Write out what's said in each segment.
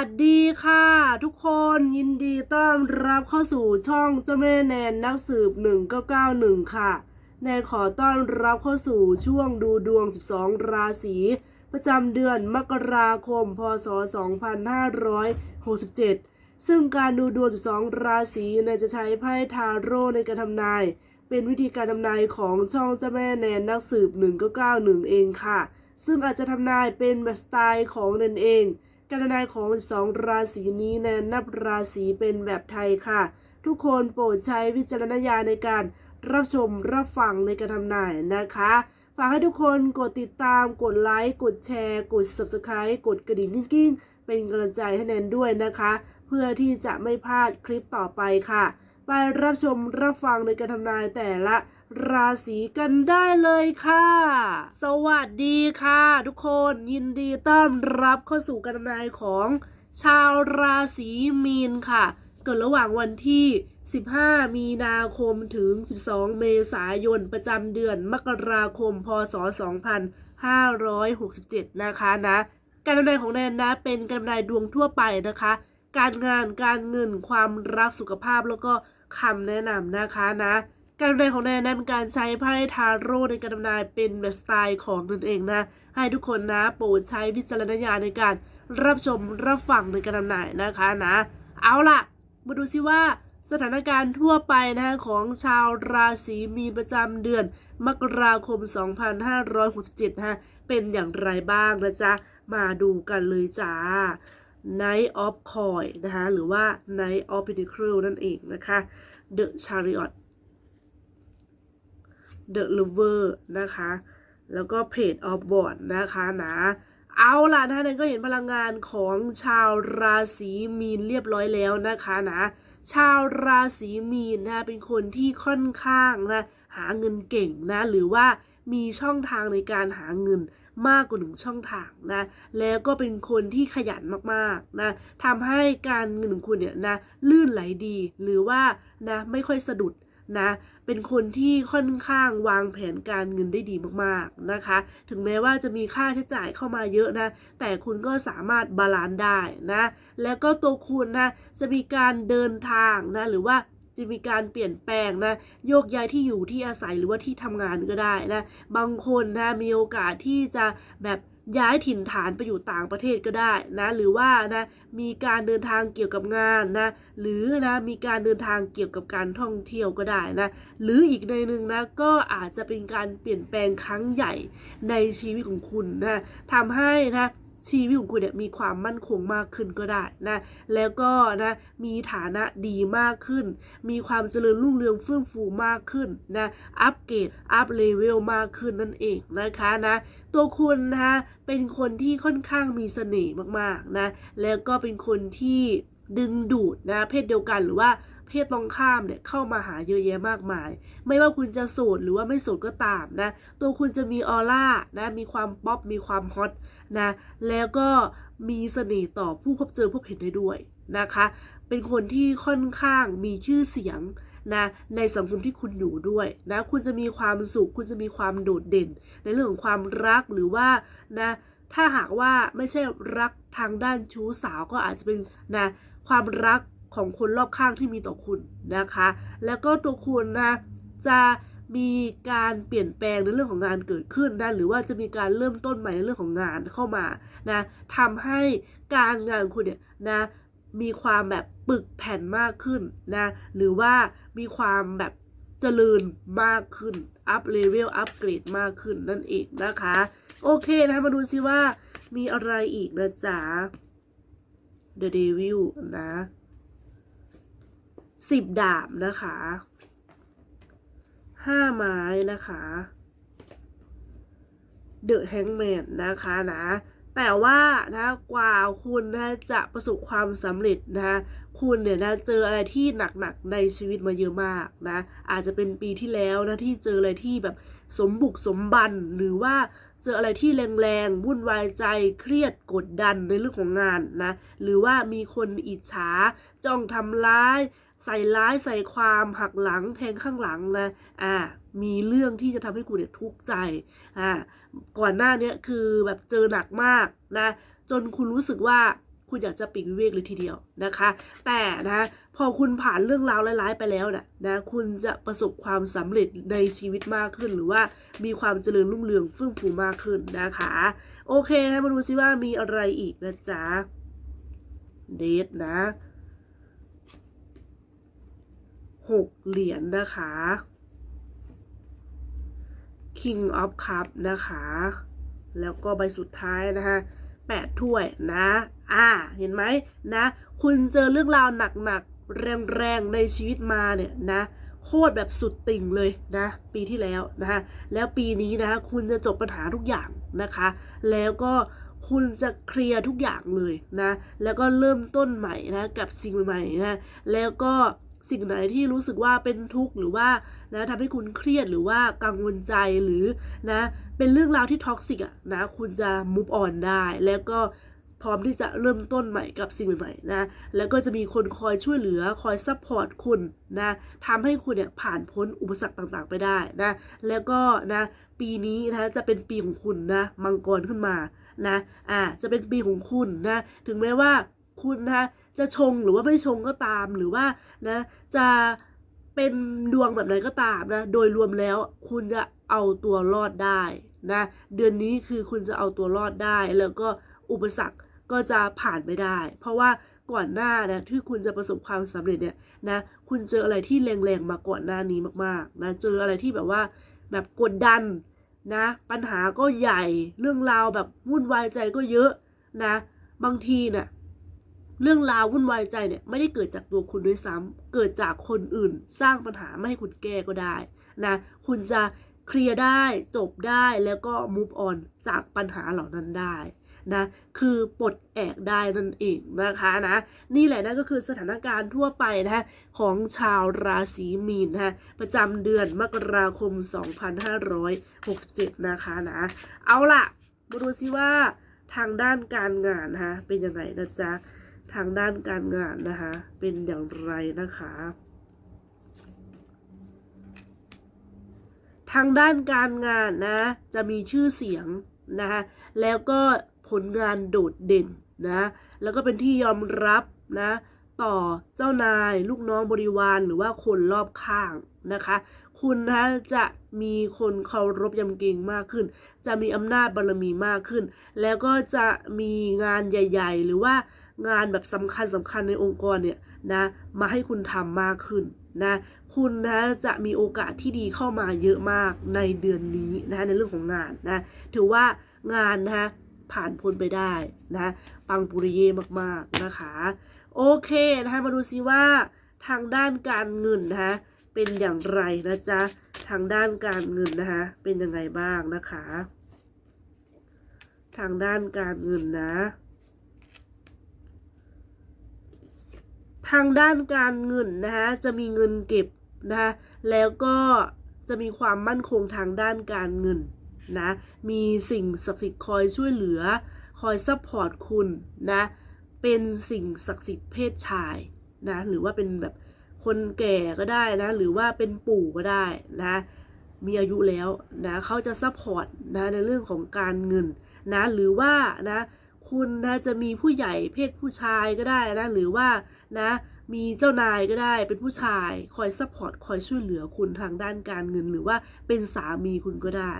วัสดีค่ะ ทุกคนยินดีต้อนรับเข้าสู่ช่องเจ้าแม่แนนนักสืบ 1991 ค่ะ แนนขอต้อนรับเข้าสู่ช่วงดูดวง 12 ราศีประจำเดือนมกราคม พศ 2567 ซึ่งการดูดวง 12 ราศีแนนจะใช้ไพ่ทาโร่ในการทำนาย เป็นวิธีการทำนายของช่องเจ้าแม่แนนนักสืบ 1991 เองค่ะ ซึ่งอาจจะทำนายเป็นแบบสไตล์ของแนนเอง การนายของ 12 ราศีนี้แนนนับราศีเป็นแบบไทยค่ะ ทุกคนโปรดใช้วิจารณญาณในการรับชมรับฟังในการทำนายนะคะ ฝากให้ทุกคนกดติดตาม กดไลค์ กดแชร์ กด subscribe กดกระดิ่งกิ้งๆ เป็นกำลังใจให้แนนด้วยนะคะ เพื่อที่จะไม่พลาดคลิปต่อไปค่ะ ไปรับชมรับฟังในการทำนายแต่ละราศีกันได้เลยค่ะ สวัสดีค่ะ ทุกคนยินดีต้อนรับเข้าสู่การทำนายของชาวราศีมีนค่ะ เกิดระหว่างวันที่ 15 มีนาคมถึง 12 เมษายนประจำเดือนมกราคม พศ 2567 นะคะนะ การทำนายของแนนนะเป็นการทำนายดวงทั่วไปนะคะ การงานการเงินความรักสุขภาพแล้วก็ คำแนะนำนะคะนะ การทำนายของแนนนะเป็นการใช้ไพ่ทาโร่ในการทำนายเป็นแบบสไตล์ของตนเองนะ ให้ทุกคนนะโปรดใช้วิจารณญาณในการรับชมรับฟังในการทำนายนะคะนะ เอาล่ะ มาดูซิว่าสถานการณ์ทั่วไปนะของชาวราศีมีนประจำเดือน มกราคม 2567นะคะเป็นอย่างไรบ้างนะจ๊ะ มาดูกันเลยจ้า Knight of Coin นะคะ หรือว่า Knight of Pentacles นั่นเองนะคะ The Chariot The Lover นะคะ แล้วก็ Page of w a n d นะคะนะเอาล่ะนะคะนั่นก็เห็นพลังงานของชาวราศีมีนเรียบร้อยแล้วนะคะนะ ชาวราศีมีนนะเป็นคนที่ค่อนข้างนะหาเงินเก่งนะ หรือว่ามีช่องทางในการหาเงิน มากกว่าหนึ่งช่องทางนะแล้วก็เป็นคนที่ขยันมากๆนะทำให้การเงินของคุณเนี่ยนะลื่นไหลดี หรือว่านะไม่ค่อยสะดุดนะเป็นคนที่ค่อนข้างวางแผนการเงินได้ดีมากๆนะคะ ถึงแม้ว่าจะมีค่าใช้จ่ายเข้ามาเยอะนะ แต่คุณก็สามารถบาลานซ์ได้นะ แล้วก็ตัวคุณนะจะมีการเดินทางนะหรือว่า จะมีการเปลี่ยนแปลงนะโยกย้ายที่อยู่ที่อาศัยหรือว่าที่ทำงานก็ได้นะบางคนนะมีโอกาสที่จะแบบย้ายถิ่นฐานไปอยู่ต่างประเทศก็ได้นะหรือว่านะมีการเดินทางเกี่ยวกับงานนะหรือนะมีการเดินทางเกี่ยวกับการท่องเที่ยวก็ได้นะหรืออีกในหนึ่งนะก็อาจจะเป็นการเปลี่ยนแปลงครั้งใหญ่ในชีวิตของคุณนะทำให้นะ ชีวิตของคุณเนี่ยมีความมั่นคงมากขึ้นก็ได้นะแล้วก็นะมีฐานะดีมากขึ้น มีความเจริญรุ่งเรืองเฟื่องฟูมากขึ้นนะอัปเกรดอัปเลเวลมากขึ้นนั่นเองนะคะนะตัวคุณนะคะเป็นคนที่ค่อนข้างมีเสน่ห์มากๆนะแล้วก็เป็นคนที่ดึงดูดนะเพศเดียวกันหรือว่า เพศตรงข้ามเนี่ยเข้ามาหาเยอะแยะมากมาย ไม่ว่าคุณจะโสดหรือว่าไม่โสดก็ตามนะ ตัวคุณจะมีออร่านะมีความป๊อปมีความฮอตนะแล้วก็มีเสน่ห์ต่อผู้พบเจอพบเห็นได้ด้วยนะคะ เป็นคนที่ค่อนข้างมีชื่อเสียงนะในสังคมที่คุณอยู่ด้วยนะคุณจะมีความสุข คุณจะมีความโดดเด่น ในเรื่องของความรักหรือว่านะถ้าหากว่าไม่ใช่รักทางด้านชู้สาวก็อาจจะเป็นนะความรัก ของคนรอบข้างที่มีต่อคุณนะคะ แล้วก็ตัวคุณนะจะมีการเปลี่ยนแปลงในเรื่องของงานเกิดขึ้นนะหรือว่าจะมีการเริ่มต้นใหม่ในเรื่องของงานเข้ามานะทำให้การงานคุณเนี่ยนะมีความแบบปึกแผ่นมากขึ้นนะหรือว่ามีความแบบเจริญมากขึ้นอัพเลเวลอัพเกรดมากขึ้นนั่นเองนะคะ โอเคนะมาดูซิว่ามีอะไรอีกนะจ๊ะ The Devil นะ สิบดาบนะคะห้าไม้นะคะ The Hangman นะคะนะแต่ว่านะกว่าคุณนะจะประสบความสำเร็จนะคุณเนี่ยนะเจออะไรที่หนักๆในชีวิตมาเยอะมากนะอาจจะเป็นปีที่แล้วนะที่เจออะไรที่แบบสมบุกสมบันหรือว่าเจออะไรที่แรงๆวุ่นวายใจเครียดกดดันในเรื่องของงานนะหรือว่ามีคนอิจฉาจ้องทำร้าย ใส่ร้ายใส่ความหักหลังแทงข้างหลังนะอ่ามีเรื่องที่จะทำให้คุณเนี่ยทุกข์ใจอ่าก่อนหน้าเนี้ยคือแบบเจอหนักมากนะจนคุณรู้สึกว่าคุณอยากจะปีกวิเวกเลยทีเดียวนะคะ แต่นะพอคุณผ่านเรื่องราวร้ายๆไปแล้วนะนะคุณจะประสบความสำเร็จในชีวิตมากขึ้น หรือว่ามีความเจริญรุ่งเรืองเฟื่องฟูมากขึ้นนะคะ โอเคนะมาดูซิว่ามีอะไรอีกนะจ๊ะเดทนะ หกเหรียญนะคะ King of Cup นะคะ แล้วก็ใบสุดท้ายนะคะแปดถ้วยนะ อ่า เห็นไหมนะ คุณเจอเรื่องราวหนักๆ แรงๆ ในชีวิตมาเนี่ยนะโคตรแบบสุดติ่งเลยนะ ปีที่แล้วนะคะแล้วปีนี้นะคุณจะจบปัญหาทุกอย่างนะคะ แล้วก็คุณจะเคลียร์ทุกอย่างเลยนะ แล้วก็เริ่มต้นใหม่นะกับสิ่งใหม่ๆนะ แล้วก็ สิ่งไหนที่รู้สึกว่าเป็นทุกข์หรือว่านะทำให้คุณเครียดหรือว่ากังวลใจหรือนะเป็นเรื่องราวที่ท็อกซิกอะนะคุณจะมุฟออนได้ แล้วก็พร้อมที่จะเริ่มต้นใหม่กับสิ่งใหม่ๆนะแล้วก็จะมีคนคอยช่วยเหลือคอยซัพพอร์ตคุณนะทำให้คุณเนี่ยผ่านพ้นอุปสรรคต่างๆไปได้นะแล้วก็นะปีนี้นะจะเป็นปีของคุณนะมังกรขึ้นมานะอ่าจะเป็นปีของคุณนะถึงแม้ว่าคุณนะ จะชงหรือว่าไม่ชงก็ตามหรือว่านะจะเป็นดวงแบบไหนก็ตามนะโดยรวมแล้วคุณจะเอาตัวรอดได้นะเดือนนี้คือคุณจะเอาตัวรอดได้ แล้วก็อุปสรรคก็จะผ่านไปได้ เพราะว่าก่อนหน้านะที่คุณจะประสบความสำเร็จเนี่ยนะคุณเจออะไรที่แรงๆมาก่อนหน้านี้มากๆนะเจออะไรที่แบบว่าแบบกดดันนะปัญหาก็ใหญ่เรื่องราวแบบวุ่นวายใจก็เยอะนะบางทีเนี่ย เรื่องราววุ่นวายใจเนี่ยไม่ได้เกิดจากตัวคุณด้วยซ้ำเกิดจากคนอื่นสร้างปัญหาไม่ให้คุณแก้ก็ได้นะคุณจะเคลียร์ได้จบได้แล้วก็ move on จากปัญหาเหล่านั้นได้นะคือปลดแอกได้นั่นเองนะคะนะนี่แหละนั่นก็คือสถานการณ์ทั่วไปนะคะของชาวราศีมีนนะคะประจำเดือนมกราคม 2567 นะคะนะเอาล่ะมาดูซิว่าทางด้านการงานนะคะเป็นยังไงนะจ๊ะ ทางด้านการงานนะคะ เป็นอย่างไรนะคะ ทางด้านการงานนะ จะมีชื่อเสียงนะคะแล้วก็ผลงานโดดเด่นนะแล้วก็เป็นที่ยอมรับนะต่อเจ้านายลูกน้องบริวารหรือว่าคนรอบข้างนะคะ คุณนะจะมีคนเคารพยำเกรงมากขึ้น จะมีอำนาจบารมีมากขึ้น แล้วก็จะมีงานใหญ่ ๆ หรือว่า งานแบบสำคัญสำคัญในองค์กรเนี่ยนะมาให้คุณทำมากขึ้นนะคุณนะจะมีโอกาสที่ดีเข้ามาเยอะมากในเดือนนี้นะในเรื่องของงานนะถือว่างานนะคะผ่านพ้นไปได้นะปังปุริเย่มากๆนะคะโอเคนะคะมาดูซิว่าทางด้านการเงินนะคะเป็นอย่างไรนะจ๊ะทางด้านการเงินนะคะเป็นยังไงบ้างนะคะ ทางด้านการเงินนะ ทางด้านการเงินนะคะจะมีเงินเก็บนะคะแล้วก็จะมีความมั่นคงทางด้านการเงินนะมีสิ่งศักดิ์สิทธิ์คอยช่วยเหลือ คอยซัพพอร์ตคุณนะเป็นสิ่งศักดิ์สิทธิ์เพศชายนะหรือว่าเป็นแบบคนแก่ก็ได้นะหรือว่าเป็นปู่ก็ได้นะมีอายุแล้วนะเขาจะซัพพอร์ตนะในเรื่องของการเงินนะหรือว่านะ คุณนะจะมีผู้ใหญ่เพศผู้ชายก็ได้นะ หรือว่านะมีเจ้านายก็ได้เป็นผู้ชายคอยซัพพอร์ตคอยช่วยเหลือคุณทางด้านการเงิน หรือว่าเป็นสามีคุณก็ได้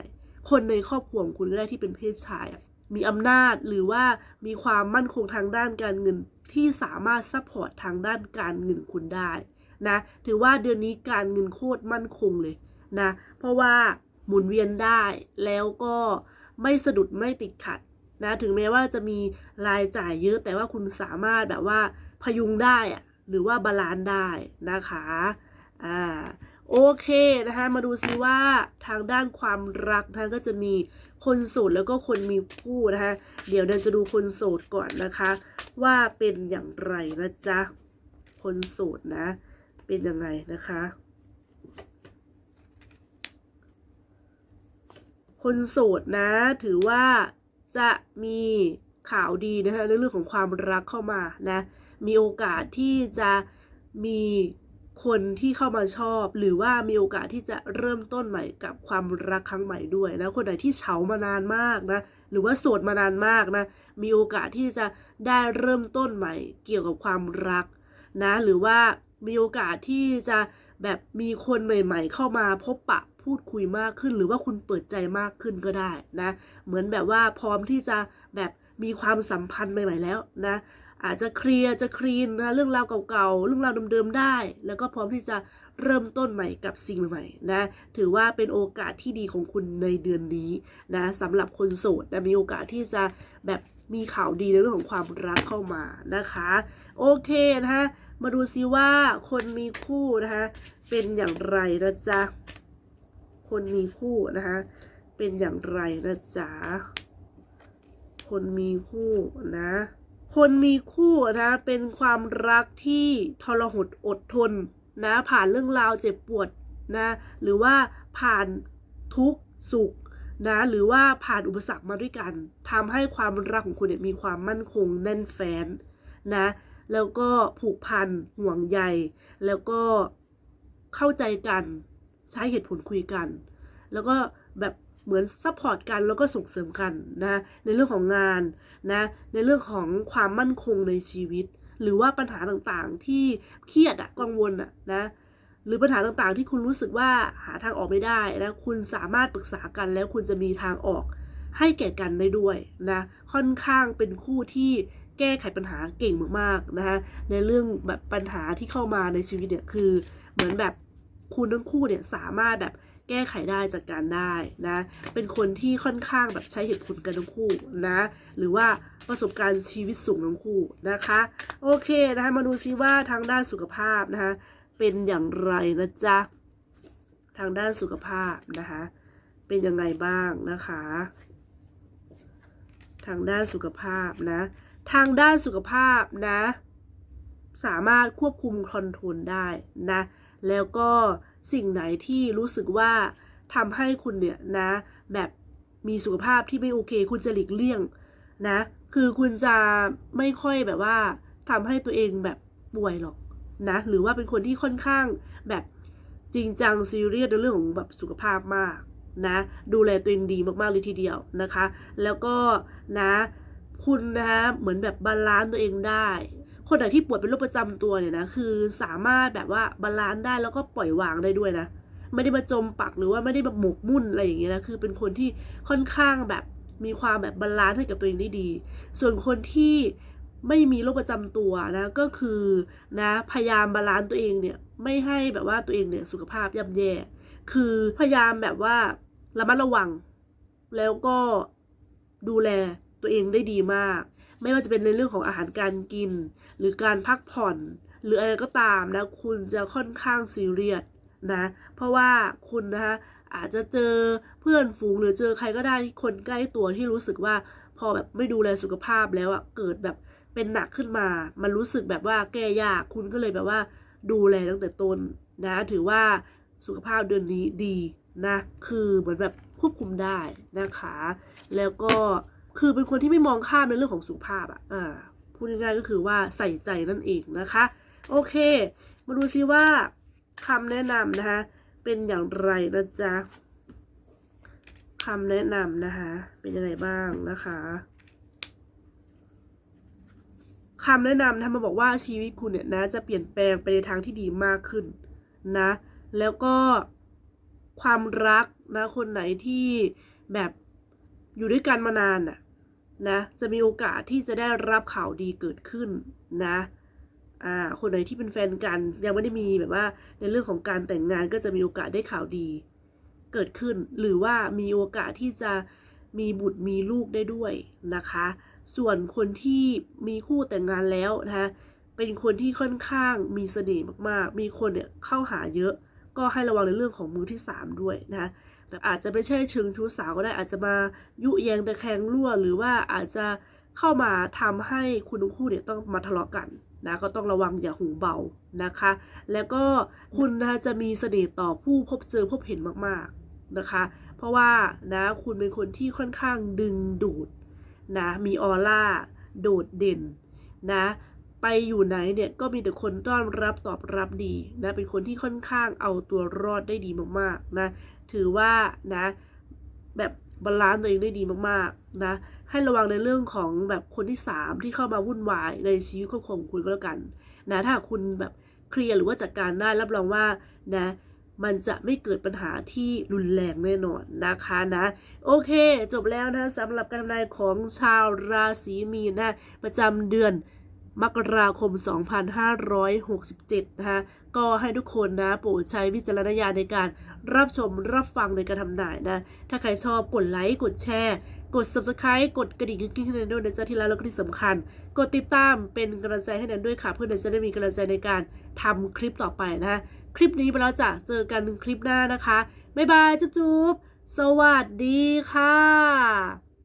คนในครอบครัวของคุณก็ได้ที่เป็นเพศชาย มีอำนาจหรือว่ามีความมั่นคงทางด้านการเงินที่สามารถซัพพอร์ตทางด้านการเงินคุณได้นะถือว่าเดือนนี้การเงินโคตรมั่นคงเลยนะเพราะว่าหมุนเวียนได้แล้วก็ไม่สะดุดไม่ติดขัด นะถึงแม้ว่าจะมีรายจ่ายเยอะแต่ว่าคุณสามารถแบบว่าพยุงได้อะหรือว่าบาลานซ์ได้นะคะอ่าโอเคนะคะมาดูซิว่าทางด้านความรักนะคะก็จะมีคนโสดแล้วก็คนมีคู่นะคะเดี๋ยวเดินจะดูคนโสดก่อนนะคะ ว่าเป็นอย่างไรนะจ๊ะคนโสดนะ เป็นยังไงนะคะ คนโสดนะถือว่า จะมีข่าวดีนะคะในเรื่องของความรักเข้ามานะมีโอกาสที่จะมีคนที่เข้ามาชอบ หรือว่ามีโอกาสที่จะเริ่มต้นใหม่กับความรักครั้งใหม่ด้วยนะคนไหนที่เฉามานานมากนะหรือว่าโสดมานานมากนะมีโอกาสที่จะได้เริ่มต้นใหม่เกี่ยวกับความรักนะหรือว่ามีโอกาสที่จะแบบมีคนใหม่ ๆ เข้ามาพบปะ พูดคุยมากขึ้น หรือว่าคุณเปิดใจมากขึ้นก็ได้นะ เหมือนแบบว่าพร้อมที่จะแบบมีความสัมพันธ์ใหม่ ๆ แล้วนะอาจจะเคลียร์จะคลีนนะเรื่องราวเก่าๆเรื่องราวเดิมๆได้ แล้วก็พร้อมที่จะเริ่มต้นใหม่กับสิ่งใหม่ๆนะถือว่าเป็นโอกาสที่ดีของคุณในเดือนนี้นะสำหรับคนโสดนะมีโอกาสที่จะแบบมีข่าวดีในเรื่องของความรักเข้ามานะคะ โอเคนะคะมาดูซิว่าคนมีคู่นะคะเป็นอย่างไรนะจ๊ะ คนมีคู่นะคะ เป็นอย่างไรนะจ๊ะคนมีคู่นะ คนมีคู่นะ เป็นความรักที่ทรหดอดทนนะ ผ่านเรื่องราวเจ็บปวดนะ หรือว่าผ่านทุกสุขนะ หรือว่าผ่านอุปสรรคมาด้วยกันทำให้ความรักของคุณเนี่ยมีความมั่นคงแน่นแฟ้นนะ แล้วก็ผูกพันห่วงใย แล้วก็เข้าใจกัน ใช้เหตุผลคุยกัน แล้วก็แบบเหมือนซัพพอร์ตกันแล้วก็ส่งเสริมกันนะในเรื่องของงานนะในเรื่องของความมั่นคงในชีวิต หรือว่าปัญหาต่างๆที่เครียดอะกังวลอะนะหรือปัญหาต่างๆที่คุณรู้สึกว่าหาทางออกไม่ได้นะคุณสามารถปรึกษากันแล้วคุณจะมีทางออกให้แก่กันได้ด้วยนะค่อนข้างเป็นคู่ที่แก้ไขปัญหาเก่งมากๆนะคะในเรื่องแบบปัญหาที่เข้ามาในชีวิตเนี่ยคือเหมือนแบบ คุณทั้งคู่เนี่ยสามารถแบบแก้ไขได้จัดการได้นะ เป็นคนที่ค่อนข้างแบบใช้เหตุผลกันทั้งคู่นะ หรือว่าประสบการณ์ชีวิตสูงทั้งคู่นะคะ โอเคนะคะมาดูซิว่าทางด้านสุขภาพนะคะเป็นอย่างไรนะจ๊ะทางด้านสุขภาพนะคะ เป็นยังไงบ้างนะคะ ทางด้านสุขภาพนะ ทางด้านสุขภาพนะ สามารถควบคุมคอนโทรลได้นะ แล้วก็สิ่งไหนที่รู้สึกว่าทำให้คุณเนี่ยนะ แบบมีสุขภาพที่ไม่โอเค คุณจะหลีกเลี่ยงนะ คือคุณจะไม่ค่อยแบบว่าทำให้ตัวเองแบบป่วยหรอกนะ หรือว่าเป็นคนที่ค่อนข้างแบบจริงจังซีเรียสในเรื่องของแบบสุขภาพมากนะ ดูแลตัวเองดีมากๆเลยทีเดียวนะคะ แล้วก็นะ คุณนะคะเหมือนแบบบาลานซ์ตัวเองได้ คนไหนที่ป่วยเป็นโรคประจำตัวเนี่ยนะ คือสามารถแบบว่าบาลานซ์ได้แล้วก็ปล่อยวางได้ด้วยนะ ไม่ได้มาจมปักหรือว่าไม่ได้แบบหมกมุ่นอะไรอย่างเงี้ยนะ คือเป็นคนที่ค่อนข้างแบบมีความแบบบาลานซ์ให้กับตัวเองได้ดี ส่วนคนที่ไม่มีโรคประจำตัวนะ ก็คือนะพยายามบาลานซ์ตัวเองเนี่ยไม่ให้แบบว่าตัวเองเนี่ยสุขภาพย่ำแย่ คือพยายามแบบว่าระมัดระวัง แล้วก็ดูแลตัวเองได้ดีมาก ไม่ว่าจะเป็นในเรื่องของอาหารการกิน หรือการพักผ่อน หรืออะไรก็ตามนะคุณจะค่อนข้างซีเรียสนะเพราะว่าคุณนะคะอาจจะเจอเพื่อนฝูงหรือเจอใครก็ได้คนใกล้ตัวที่รู้สึกว่าพอแบบไม่ดูแลสุขภาพแล้วอะเกิดแบบเป็นหนักขึ้นมา มันรู้สึกแบบว่าแก้ยากคุณก็เลยแบบว่าดูแลตั้งแต่ต้นนะ ถือว่าสุขภาพเดือนนี้ดีนะ คือเหมือนแบบควบคุมได้นะคะ แล้วก็ คือเป็นคนที่ไม่มองข้ามในเรื่องของสุขภาพอะอ่าพูดง่ายๆก็คือว่าใส่ใจนั่นเองนะคะ โอเค มาดูซิว่าคำแนะนำนะคะ เป็นอย่างไรนะจ๊ะคำแนะนำนะคะ เป็นยังไงบ้างนะคะคำแนะนำนะมาบอกว่าชีวิตคุณเนี่ยนะ จะเปลี่ยนแปลงไปในทางที่ดีมากขึ้นนะ แล้วก็ความรักนะคนไหนที่แบบอยู่ด้วยกันมานานน่ะ นะจะมีโอกาสที่จะได้รับข่าวดีเกิดขึ้นนะอ่าคนไหนที่เป็นแฟนกันยังไม่ได้มีแบบว่า ในเรื่องของการแต่งงานก็จะมีโอกาสได้ข่าวดี เกิดขึ้น หรือว่ามีโอกาสที่จะมีบุตรมีลูกได้ด้วยนะคะ ส่วนคนที่มีคู่แต่งงานแล้วนะคะเป็นคนที่ค่อนข้างมีเสน่ห์มากๆ มีคนเนี่ยเข้าหาเยอะ ก็ให้ระวังในเรื่องของมือที่สามด้วยนะคะ แบบอาจจะไม่ใช่เชิงชู้สาวก็ได้อาจจะมายุแยงแต่แคงรั่ว หรือว่าอาจจะเข้ามาทำให้คุณทั้งคู่เนี่ยต้องมาทะเลาะกันนะก็ต้องระวังอย่าหูเบานะคะ แล้วก็คุณนะคะจะมีเสน่ห์ต่อผู้พบเจอพบเห็นมากๆนะคะ เพราะว่านะคุณเป็นคนที่ค่อนข้างดึงดูดนะมีออร่าโดดเด่นนะ ไปอยู่ไหนเนี่ยก็มีแต่คนต้อนรับตอบรับดีนะเป็นคนที่ค่อนข้างเอาตัวรอดได้ดีมากๆนะถือว่านะแบบบาลานซ์ตัวเองได้ดีมากๆนะให้ระวังในเรื่องของแบบคนที่สามที่เข้ามาวุ่นวายในชีวิตครอบครัวของคุณก็แล้วกันนะถ้าคุณแบบเคลียร์หรือว่าจัดการได้รับรองว่านะมันจะไม่เกิดปัญหาที่รุนแรงแน่นอนนะคะนะ โอเค จบแล้วนะสำหรับการทำนายของชาวราศีมีนนะประจำเดือน มกราคม 2567 นะคะก็ให้ทุกคนนะโปรดใช้วิจารณญาณในการรับชมรับฟังในการทำนายนะ ถ้าใครชอบกดไลค์กดแชร์กด subscribe กดกระดิ่งกิ๊งให้แนนด้วยนะจ๊ะที่รักแล้วก็ที่สำคัญ กดติดตามเป็นกำลังใจให้แนนด้วยค่ะ เพื่อแนนจะได้มีกำลังใจในการทำคลิปต่อไปนะ คลิปนี้ไปแล้วจ้ะเจอกันคลิปหน้านะคะ บ๊ายบาย จุ๊บๆ สวัสดีค่ะ